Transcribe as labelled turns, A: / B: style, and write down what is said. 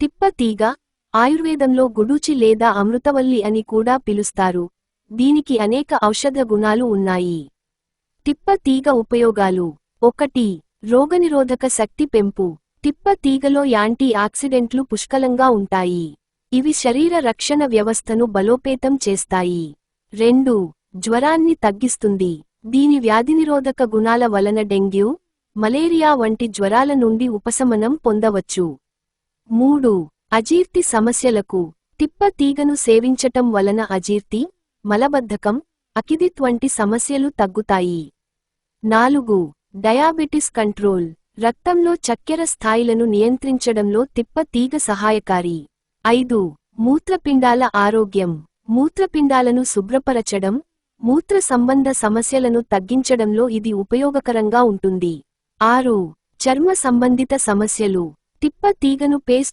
A: తిప్ప తీగ ఆయుర్వేదంలో గుడూచి లేదా అమృతవల్లి అని కూడా పిలుస్తారు. దీనికి అనేక ఔషధ గుణాలు ఉన్నాయి. తిప్ప తీగ ఉపయోగాలు. ఒకటి రోగనిరోధక శక్తి పెంపు. తిప్ప తీగలో యాంటీ ఆక్సిడెంట్లు పుష్కలంగా ఉంటాయి. ఇవి శరీర రక్షణ వ్యవస్థను బలోపేతం చేస్తాయి. రెండు జ్వరాన్ని తగ్గిస్తుంది. దీని వ్యాధినిరోధక గుణాల వలన డెంగ్యూ మలేరియా వంటి జ్వరాల నుండి ఉపశమనం పొందవచ్చు. మూడు అజీర్తి సమస్యలకు తిప్ప తీగను సేవించటం వలన అజీర్తి మలబద్ధకం అకిదిత్ వంటి సమస్యలు తగ్గుతాయి. నాలుగు డయాబెటిస్ కంట్రోల్ రక్తంలో చక్కెర స్థాయిలను నియంత్రించడంలో తిప్ప తీగ సహాయకారి. ఐదు మూత్రపిండాల ఆరోగ్యం మూత్రపిండాలను శుభ్రపరచడం మూత్ర సంబంధ సమస్యలను తగ్గించడంలో ఇది ఉపయోగకరంగా ఉంటుంది. ఆరు చర్మ సంబంధిత సమస్యలు తిప్ప తీగను పేస్ట్